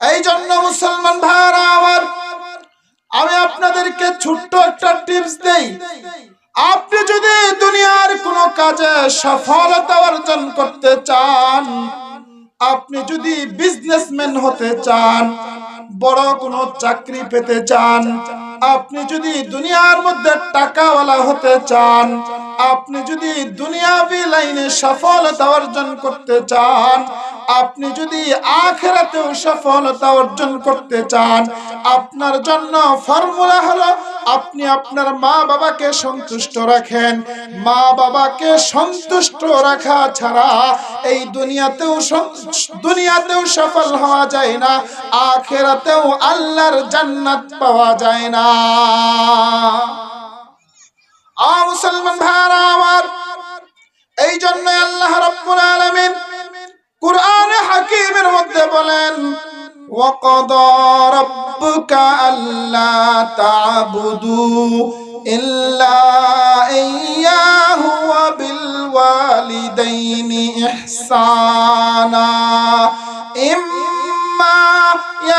এই জন্য মুসলমান ভাইরা আমার আমি আপনাদেরকে ছোট্ট একটা টিপস দেই। আপনি যদি দুনিয়ার কোনো কাজে সফলতা অর্জন করতে চান, আপনি যদি বিজনেসম্যান হতে চান, বড় কোনো চাকরি পেতে চান, আপনি যদি দুনিয়ার মধ্যে টাকাওয়ালা হতে চান, আপনি যদি দুনিয়াবি লাইনে সফলতা অর্জন করতে চান আপনি যদি আখেরাতেও সফলতা অর্জন করতে চান, আপনার জন্য ফর্মুলা হলো, আপনি আপনার মা বাবাকে সন্তুষ্ট রাখেন। মা বাবাকে সন্তুষ্ট রাখা ছাড়া এই দুনিয়াতেও দুনিয়াতেও সফল হওয়া যায় না, আখেরাতেও আল্লাহর জান্নাত পাওয়া যায় না। আ মুসলমান ভাইরা আমার এই জন্য আল্লাহ রাব্বুল আলামিন কুরআনে হাকিমের মধ্যে বলেন وقضى ربك ألا تعبدوا إلا إياه وبالوالدين إحسانا إما يبلغن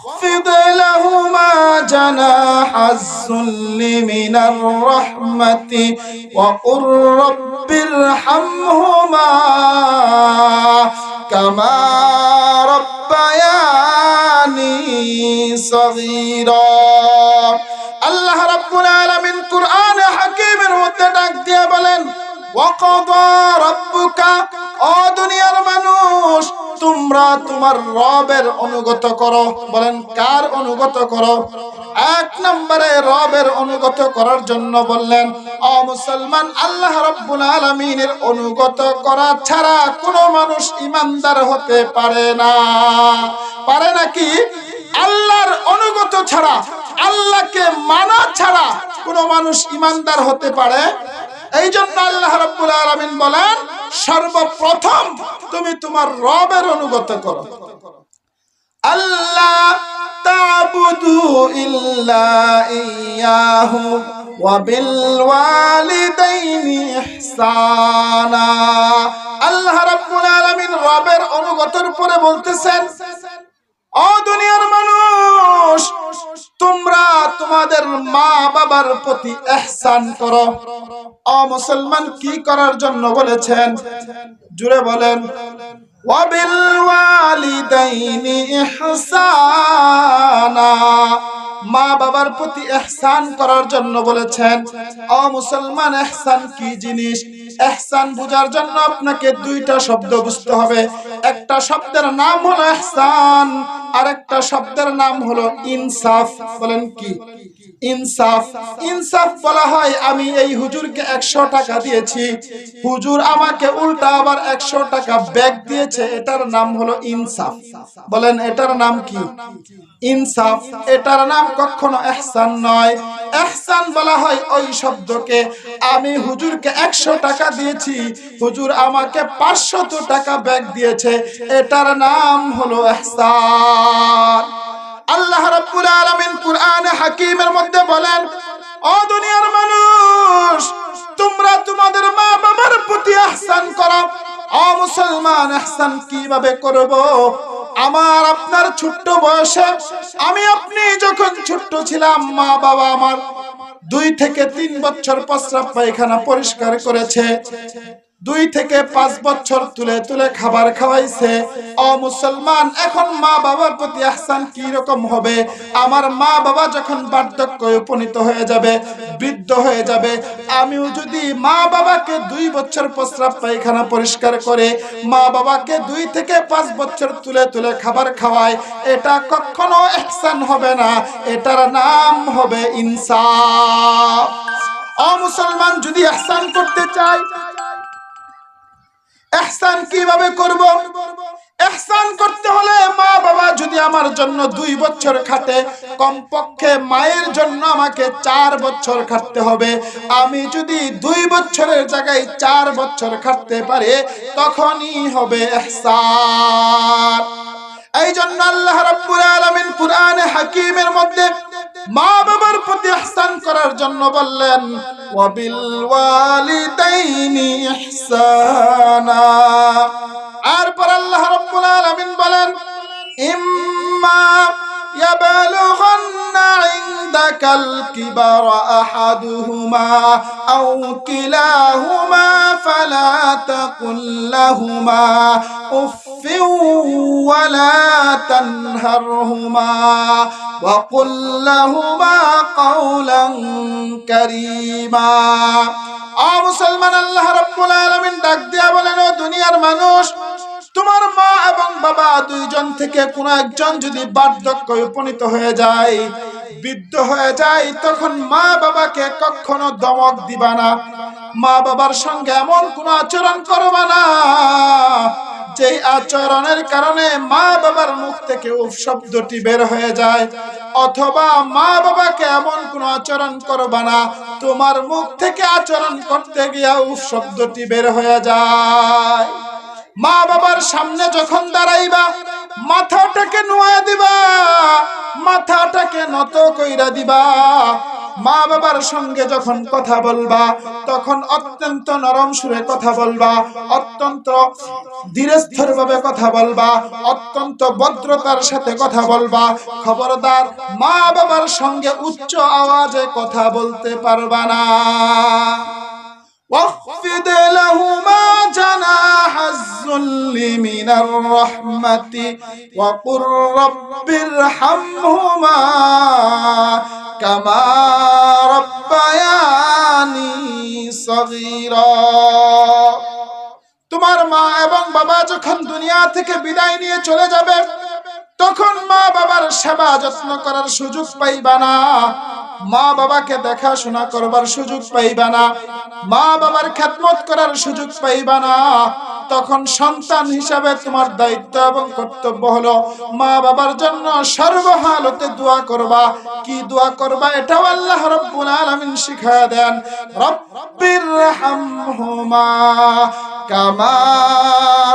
واخفض لهما جناح الذل من الرحمة وقل رب ارحمهما كما ربياني صغيرا আল্লাহ রাব্বুল আলামিন কুরআনে হাকিমের মধ্যে ডাক দিয়ে বলেন ওয়াকাদা রাব্বুকা ও দুনিয়ার মানুষ তোমরা তোমার রবের অনুগত করো। বলেন, কার অনুগত করো? এক নম্বরে রবের অনুগত করার জন্য বললেন, অ মুসলমান, আল্লাহ রাব্বুল আলামিনের অনুগত করা ছাড়া কোনো মানুষ ইমানদার হতে পারে না। পারে নাকি? আল্লাহর অনুগত ছাড়া, আল্লাহকে মানা ছাড়া কোনো মানুষ ইমানদার হতে পারে? এই জন্য আল্লাহ রাব্বুল আলামিন বলেন সর্বপ্রথম তুমি তোমার রবের অনুগত করো। আল্লাহ তাবুদু ইল্লা ইয়াহু ওয়া বিল ওয়ালিদাইনি ইহসানা। আল্লাহ রাব্বুল আলামিন রবের অনুগতর পরে বলতেছেন, ও দুনিয়ার তোমাদের মা বাবার প্রতি এহসান করো। অ মুসলমান কি করার জন্য বলেছেন? জুড়ে বলেন, ওয়াবিল ওয়ালিদাইনি ইহসানা। মা বাবার প্রতি এহসান করার জন্য বলেছেন, অ মুসলমান, এহসান কি জিনিস? এহসান বুঝার জন্য আপনাকে দুইটা শব্দ বুঝতে হবে। একটা শব্দের নাম হলো এহসান আর একটা শব্দের নাম হলো ইনসাফ। বলেন কি? ইনসাফ ইনসাফ বলা হয়, আমি এই হুজুরকে একশো টাকা দিয়েছি। হুজুর আমাকে উল্টা আবার একশো টাকা ব্যাগ দিয়েছে, এটার নাম হলো ইনসাফ। বলেন, এটার নাম কি? ইনসাফ, এটার নাম কখনো এহসান নয়। এহসান বলা হয় ওই শব্দকে, আমি হুজুরকে একশো টাকা দিয়েছি, হুজুর আমাকে পাঁচশত টাকা ব্যাগ দিয়েছে, এটার নাম হলো এহসান। আল্লাহ রাব্বুল আলামিন কুরআনে হাকিমের মধ্যে বলেন, ও দুনিয়ার মানুষ, তোমরা তোমাদের মা বাবার প্রতি আহসান করো। ও মুসলমান আহসান কীভাবে করব? আমার আপনার ছোট্ট বয়সে আমি আপনি যখন ছোট্ট ছিলাম, মা বাবা আমার দুই থেকে তিন বছর প্রস্রাব পায়খানা পরিষ্কার করেছে। দুই থেকে পাঁচ বছর তুলে তুলে খাবার খাওয়াইছে। ও মুসলমান, এখন মা বাবার প্রতি আহসান কি রকম হবে? আমার মা বাবা যখন বার্ধক্য উপনীত হয়ে যাবে, বৃদ্ধ হয়ে যাবে, আমিও যদি মা বাবাকে দুই বছর প্রস্রাব পায়খানা পরিষ্কার করে, মা বাবাকে দুই থেকে পাঁচ বছর তুলে তুলে খাবার খাওয়াই, এটা কখনো এহসান হবে না, এটার নাম হবে ইনসাফ। ও মুসলমান, যদি এহসান করতে চাই এহসান কীভাবে করব? এহসান করতে হলে মা বাবা যদি আমার জন্য দুই বছর খাটে, কমপক্ষে মায়ের জন্য আমাকে চার বছর খাটতে হবে। আমি যদি দুই বছরের জায়গায় চার বছর খাটতে পারে, তখনই হবে এহসান এই জন্য আল্লাহ রাব্বুল আলামিন কুরআনে হাকিমের মধ্যে মা বাবার প্রতি ইহসান করার জন্য বললেন, ওয়াবিল ওয়ালিদাইনি ইহসানা। আর পর আল্লাহ রাব্বুল আলামিন বলেন, ইম্মা ইয়াবালুগা عندك الكبر أحدهما أو كلاهما فلا تقل لهما أف ولا تنهرهما وقل لهما قولا كريما আ মুসলমান আল্লাহ রাব্বুল আলামিন ডাক দিয়া বলেন ও দুনিয়ার মানুষ তোমার মা এবং বাবা দুইজন থেকে কোন একজন যদি বার্ধক্যে উপনীত হয়ে যায় বৃদ্ধ হয়ে যায়, তখন মা বাবাকে কখনো দমক দিবা না। মা বাবার সঙ্গে এমন কোন আচরণ করবা না যে আচরণের কারণে মা বাবার মুখ থেকে উফ শব্দটি বের হয়ে যায়। অথবা মা বাবাকে এমন কোন আচরণ করবা না, তোমার মুখ থেকে আচরণ করতে গিয়া উফ শব্দটি বের হয়ে যায়। মা বাবার সামনে যখন দাঁড়াইবা মাথাটাকে নোয়া দিবা, মাথাটাকে নত কইরা দিবা। মা বাবার সঙ্গে যখন কথা বলবা, তখন অত্যন্ত নরম সুরে কথা বলবা, অত্যন্ত ধীরস্থরভাবে কথা বলবা, অত্যন্ত ভদ্রতার সাথে কথা বলবা। খবরদার, মা বাবার সঙ্গে উচ্চ আওয়াজে কথা বলতে পারবা না। ওয়াহফিদ লাহুমা الذل من الرحمة وقل رب ارحمهما كما ربياني صغيرا তোমার মা এবং বাবা যখন দুনিয়া থেকে বিদায় নিয়ে চলে যাবে তখন মা বাবার সেবা যত্ন করার সুযোগ পাইবা না মা বাবাকে দেখাশোনা করবার সুযোগ পাইবা না মা বাবার খেদমত করার সুযোগ পাইবা না তখন সন্তান হিসাবে তোমার দায়িত্ব এবং কর্তব্য হলো মা বাবার জন্য সর্বহালতে দোয়া করবা। কি দোয়া করবা? এটাও আল্লাহ রব্বুল আলামিন শিখায়া দেন। রব্বির রাহমহুমা কামা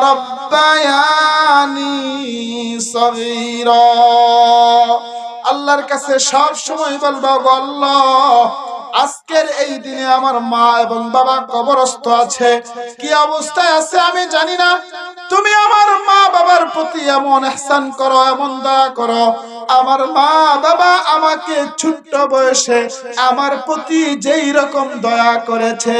রব্বায়ানি সগীরা। আল্লাহর কাছে সব সময় বলবা আল্লাহ আজকের এই দিনে আমার মা এবং বাবা কবরস্থ আছে। কি অবস্থায় আছে আমি জানি না। তুমি আমার মা বাবার প্রতি এমন এহসান করো, এমন দয়া করো। আমার মা বাবা আমাকে ছোট্ট বয়সে আমার প্রতি যেই রকম দয়া করেছে।